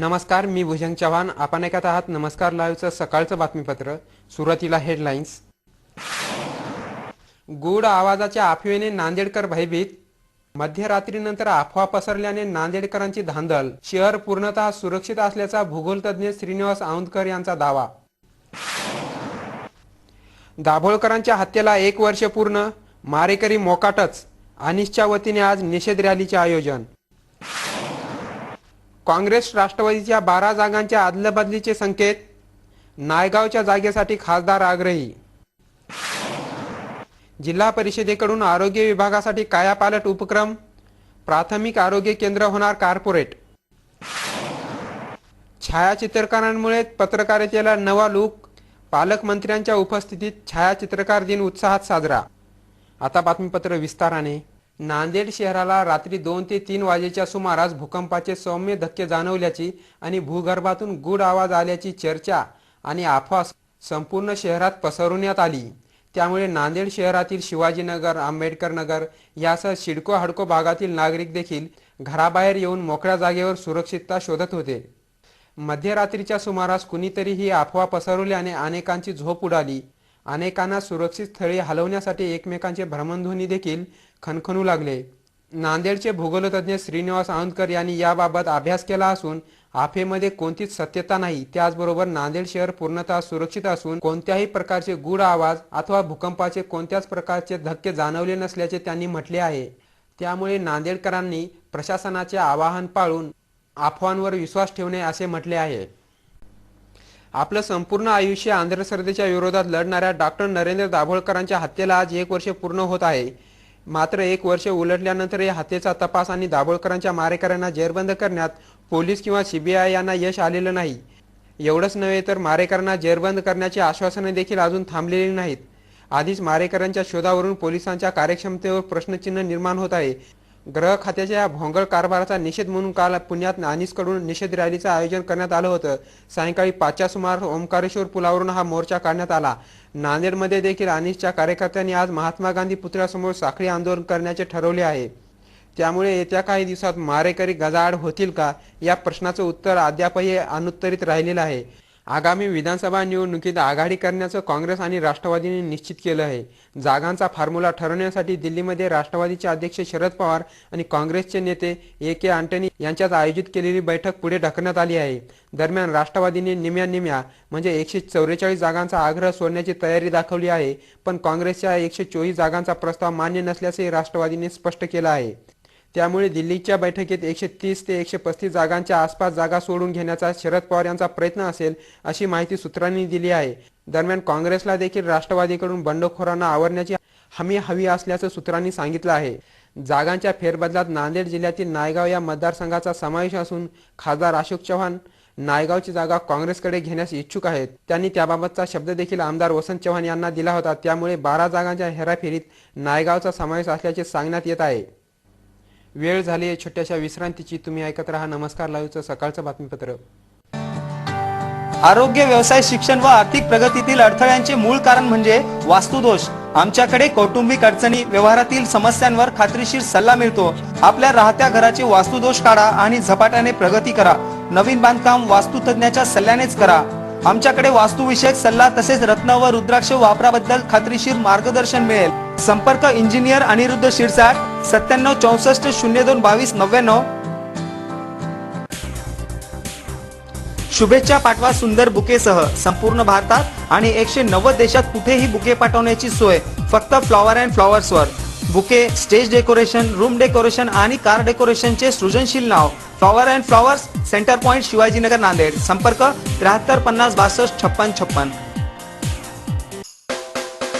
नमस्कार मी भुजंग चव्हाण. आपण ऐकत आहात नमस्कार लाईव्हचं सकाळचं बातमीपत्र. सुरुवातीला हेडलाईन्स. गूढ आवाजाच्या अफवेने नांदेडकर भयभीत. मध्यरात्रीनंतर अफवा पसरल्याने नांदेडकरांची धांदल. शहर पूर्णतः सुरक्षित असल्याचा भूगोलतज्ञ श्रीनिवास औंदकर यांचा दावा. दाभोळकरांच्या हत्येला एक वर्ष पूर्ण. मारेकरी मोकाटच. अनिशच्या वतीने आज निषेध रॅलीचे आयोजन. काँग्रेस राष्ट्रवादीच्या बारा जागांच्या आदलबदलीचे संकेत नायगावच्या जागेसाठी खासदार आग्रही. जिल्हा परिषदेकडून आरोग्य विभागासाठी कायापालट उपक्रम प्राथमिक आरोग्य केंद्र होणार कार्पोरेट. छायाचित्रकारांमुळे पत्रकारितेला नवा लूक पालकमंत्र्यांच्या उपस्थितीत छायाचित्रकार दिन उत्साहात साजरा. आता बातमीपत्र विस्ताराने. नांदेड शहराला रात्री दोन ते तीन वाजेच्या सुमारास भूकंपाचे सौम्य धक्के जाणवल्याची आणि भूगर्भातून गूढ आवाज आल्याची चर्चा आणि अफवा संपूर्ण शहरात पसरवण्यात आली. त्यामुळे नांदेड शहरातील शिवाजीनगर आंबेडकर नगर यासह शिडको हडको भागातील नागरिक देखील घराबाहेर येऊन मोकळ्या जागेवर सुरक्षितता शोधत होते. मध्यरात्रीच्या सुमारास कुणीतरी ही अफवा पसरवल्याने अनेकांची झोप उडाली. अनेकांना सुरक्षित स्थळी हलवण्यासाठी एकमेकांचे भ्रमणध्वनी देखील खणखणू लागले. नांदेडचे भूगोलतज्ञ श्रीनिवास औंधकर यांनी याबाबत अभ्यास केला असून आफेमध्ये कोणतीच सत्यता नाही. त्याचबरोबर नांदेड शहर पूर्णतः सुरक्षित असून कोणत्याही प्रकारचे गूढ आवाज अथवा भूकंपाचे कोणत्याच प्रकारचे धक्के जाणवले नसल्याचे त्यांनी म्हटले आहे. त्यामुळे नांदेडकरांनी प्रशासनाचे आवाहन पाळून अफवांवर विश्वास ठेवणे असे म्हटले आहे. आपलं संपूर्ण आयुष्य आंध्रश्रद्धेच्या विरोधात लढणाऱ्या डॉक्टर नरेंद्र दाभोळकरांच्या हत्येला आज एक वर्ष पूर्ण होत आहे. मात्र एक वर्ष उलटल्यानंतर या हत्येचा तपास आणि दाभोळकरांच्या मारेकऱ्यांना जेरबंद करण्यात पोलीस किंवा सीबीआय यांना यश आलेलं नाही. एवढंच नव्हे तर मारेकऱ्यांना जेरबंद करण्याची आश्वासने देखील अजून थांबलेली नाहीत. आधीच मारेकऱ्यांच्या शोधावरून पोलिसांच्या कार्यक्षमतेवर प्रश्नचिन्ह निर्माण होत आहे. ग्रह खात्याच्या या भोंगळ कारभाराचा निषेध म्हणून काल पुण्यात नानीसकडून निषेध रॅलीचं आयोजन करण्यात आलं होतं. सायंकाळी पाचच्या सुमार ओंकारेश्वर पुलावरून हा मोर्चा काढण्यात आला. नांदेडमध्ये देखील अनिसच्या कार्यकर्त्यांनी आज महात्मा गांधी पुतळ्यासमोर साखळी आंदोलन करण्याचे ठरवले आहे. त्यामुळे येत्या काही दिवसात मारेकरी गजाआड होतील का? या प्रश्नाचं उत्तर अद्यापही अनुत्तरित राहिलेलं आहे. आगामी विधानसभा निवडणुकीत आघाडी करण्याचं काँग्रेस आणि राष्ट्रवादीने निश्चित केलं आहे. जागांचा फॉर्म्युला ठरवण्यासाठी दिल्लीमध्ये राष्ट्रवादीचे अध्यक्ष शरद पवार आणि काँग्रेसचे नेते ए के अँटनी यांच्यात आयोजित केलेली बैठक पुढे ढकलण्यात आली आहे. दरम्यान राष्ट्रवादीने निम्या निम्या म्हणजे एकशे चौवेचाळीस जागांचा आग्रह सोडण्याची तयारी दाखवली आहे पण काँग्रेसच्या एकशे चोवीस जागांचा प्रस्ताव मान्य नसल्याचे राष्ट्रवादीने स्पष्ट केलं आहे. त्यामुळे दिल्लीच्या बैठकीत एकशे तीस ते एकशे पस्तीस जागांच्या आसपास जागा सोडून घेण्याचा शरद पवार यांचा प्रयत्न असेल अशी माहिती सूत्रांनी दिली आहे. दरम्यान काँग्रेसला देखील राष्ट्रवादीकडून बंडखोरांना आवरण्याची हमी हवी असल्याचं सूत्रांनी सांगितलं आहे. जागांच्या फेरबदलात नांदेड जिल्ह्यातील नायगाव या मतदारसंघाचा समावेश असून खासदार अशोक चव्हाण नायगावची जागा काँग्रेसकडे घेण्यास इच्छुक आहेत. त्यांनी त्याबाबतचा शब्द देखील आमदार वसंत चव्हाण यांना दिला होता. त्यामुळे बारा जागांच्या हेराफेरीत नायगावचा समावेश असल्याचे सांगण्यात येत आहे. वेळ झाली आहे छोट्याशा विश्रांतीची. तुम्ही ऐकत राहा. नमस्कार लाईव्हचं सकाळचं बातमीपत्र. आरोग्य व्यवसाय शिक्षण व आर्थिक प्रगतीतील अडथळ्यांचे मूळ कारण म्हणजे वास्तुदोष. आमच्याकडे कौटुंबिक अडचणी व्यवहारातील समस्यांवर खात्रीशीर सल्ला मिळतो. आपल्या राहत्या घराचे वास्तुदोष काढा आणि झपाट्याने प्रगती करा. नवीन बांधकाम वास्तुतज्ञाच्या सल्ल्यानेच करा. आमच्याकडे वास्तुविषयक सल्ला तसेच रत्न व रुद्राक्ष वापराबद्दल खात्रीशीर मार्गदर्शन मिळेल. संपर्क इंजिनियर अनिरुद्ध शिरसाट सत्त्याण्णव चौसष्ट शून्य दोन बावीस नव्याण्णव. शुभेच्छा पाठवा सुंदर बुकेसह संपूर्ण भारतात आणि एकशे नव्वद देशात कुठेही बुके पाठवण्याची सोय फक्त flower and फ्लॉवर्सवर. Bouquet stage decoration room decoration आणि कार डेकोरेशनचे सृजनशील नाव flower and flowers centre point Shivajinagar Nanded. संपर्क त्र्याहत्तर पन्नास बासष्ट छप्पन छप्पन.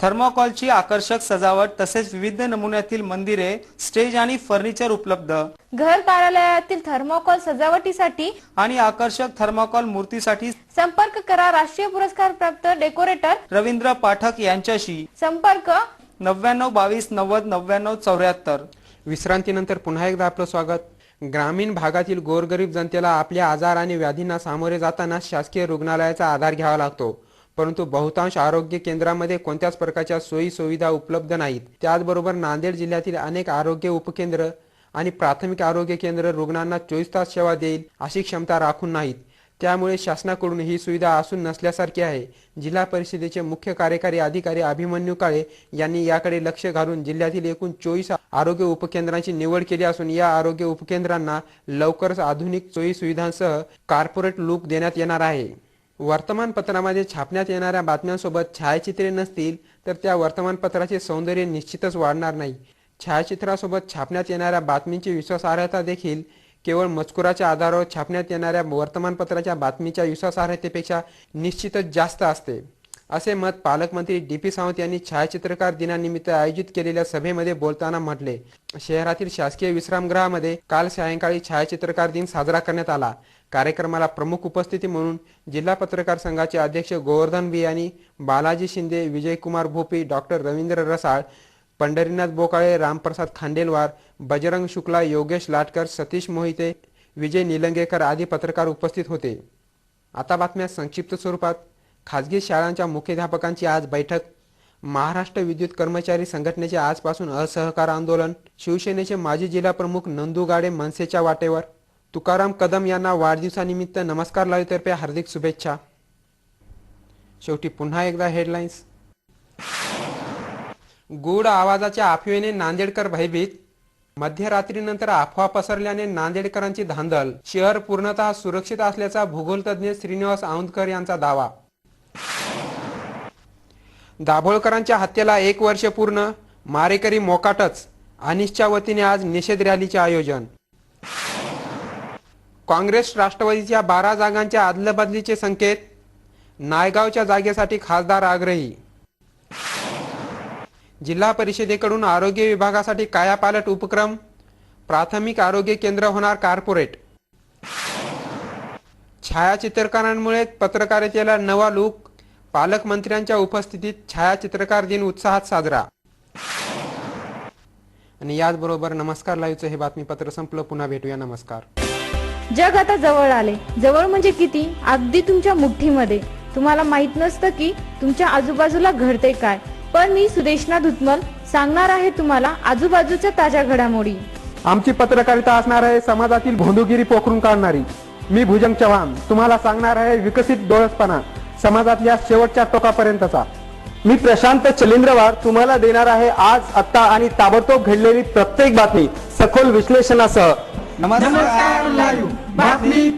थर्मोकॉलची आकर्षक सजावट तसेच विविध नमुन्यातील मंदिरे स्टेज आणि फर्निचर उपलब्ध. घर कार्यालयातील थर्मोकॉल सजावटीसाठी आणि आकर्षक थर्माकॉल मूर्तीसाठी संपर्क करा राष्ट्रीय पुरस्कार प्राप्त डेकोरेटर रवींद्र पाठक यांच्याशी. संपर्क नव्याण्णव बावीस नव्वद नव्याण्णव चौऱ्याहत्तर. विश्रांतीनंतर पुन्हा एकदा आपलं स्वागत. ग्रामीण भागातील गोरगरीब जनतेला आपल्या आजार आणि व्याधींना सामोरे जाताना शासकीय रुग्णालयाचा आधार घ्यावा लागतो. परंतु बहुतांश आरोग्य केंद्रामध्ये कोणत्याच प्रकारच्या सोयी सुविधा उपलब्ध नाहीत. त्याचबरोबर नांदेड जिल्ह्यातील अनेक आरोग्य उपकेंद्र आणि प्राथमिक आरोग्य केंद्र रुग्णांना चोवीस तास सेवा देईल अशी क्षमता राखून नाहीत. त्यामुळे शासनाकडून ही सुविधा असून नसल्यासारखी आहे. जिल्हा परिषदेचे मुख्य कार्यकारी अधिकारी अभिमन्यू काळे यांनी याकडे लक्ष घालून जिल्ह्यातील एकूण चोवीस आरोग्य उपकेंद्रांची निवड केली असून या आरोग्य उपकेंद्रांना लवकरच आधुनिक सोयी सुविधांसह कॉर्पोरेट लूक देण्यात येणार आहे. वर्तमानपत्रामध्ये छापण्यात येणाऱ्या बातम्यांसोबत छायाचित्रे नसतील तर त्या वर्तमानपत्राचे सौंदर्य निश्चितच वाढणार नाही. छायाचित्रासोबत छापण्यात येणाऱ्या बातमींची विश्वासार्हता देखील केवळ मजकुराच्या आधारावर छापण्यात येणाऱ्या वर्तमानपत्राच्या बातमीच्या विश्वासार्हतेपेक्षा निश्चितच जास्त असते. असे मत पालकमंत्री डी पी सावंत यांनी छायाचित्रकार दिनानिमित्त आयोजित केलेल्या सभेमध्ये बोलताना म्हटले. शहरातील शासकीय विश्रामगृहामध्ये काल सायंकाळी छायाचित्रकार दिन साजरा करण्यात आला. कार्यक्रमाला प्रमुख उपस्थिती म्हणून जिल्हा पत्रकार संघाचे अध्यक्ष गोवर्धन बियानी बालाजी शिंदे विजयकुमार भोपी डॉक्टर रवींद्र रसाळ पंढरीनाथ बोकाळे रामप्रसाद खांडेलवार बजरंग शुक्ला योगेश लाटकर सतीश मोहिते विजय निलंगेकर आदी पत्रकार उपस्थित होते. आता बातम्या संक्षिप्त स्वरूपात. खाजगी शाळांच्या मुख्याध्यापकांची आज बैठक. महाराष्ट्र विद्युत कर्मचारी संघटनेचे आजपासून असहकार आंदोलन. शिवसेनेचे माजी जिल्हा प्रमुख नंदू गाडे मनसेच्या वाटेवर. तुकाराम कदम यांना वाढदिवसानिमित्त नमस्कार लाईव्हतर्फे हार्दिक शुभेच्छा. शेवटी पुन्हा एकदा हेडलाईन्स गूढ आवाजाच्या अफवेने नांदेडकर भयभीत. मध्यरात्रीनंतर अफवा पसरल्याने नांदेडकरांची धांदल. शहर पूर्णतः सुरक्षित असल्याचा भूगोलतज्ञ श्रीनिवास औंदकर यांचा दावा. दाभोळकरांच्या हत्येला एक वर्ष पूर्ण मारेकरी मोकाटच अनिशच्या वतीने आज निषेध रॅलीचे आयोजन. काँग्रेस राष्ट्रवादीच्या बारा जागांच्या आदलबदलीचे संकेत नायगावच्या जागेसाठी खासदार आग्रही. जिल्हा परिषदेकडून आरोग्य विभागासाठी कायापालट उपक्रम प्राथमिक आरोग्य केंद्र होणार कार्पोरेट. छायाचित्रकारांमुळे पत्रकारितेला नवा लूक पालकमंत्र्यांच्या उपस्थितीत छायाचित्रकार दिन उत्साहात साजरा. आणि याचबरोबर नमस्कार लाईव्हचं हे बातमीपत्र संपलं. पुन्हा भेटूया. नमस्कार. जग आता जवळ आले. जवळ म्हणजे किती? अगदी तुमच्या मुठ्ठीमध्ये तुम्हाला माहीत नसतं की तुमच्या आजूबाजूला घडते काय. पण मी सुदेशना धुतमल सांगणार आहे तुम्हाला आजूबाजूच्या ताज्या घडामोडी. आमची पत्रकारिता असणार आहे समाजातील भोंदूगिरी पोखरून काढणारी. मी भुजंग चव्हाण. तुम्हाला सांगणार आहे विकसित डोळसपणा. समाजातल्या शेवटच्या टोकापर्यंतचा. मी प्रशांत चलिंद्रवार तुम्हाला देणार आहे आज आत्ता आणि ताबडतोब घडलेली प्रत्येक बातमी सखोल विश्लेषणासह. नमस्कार बातमी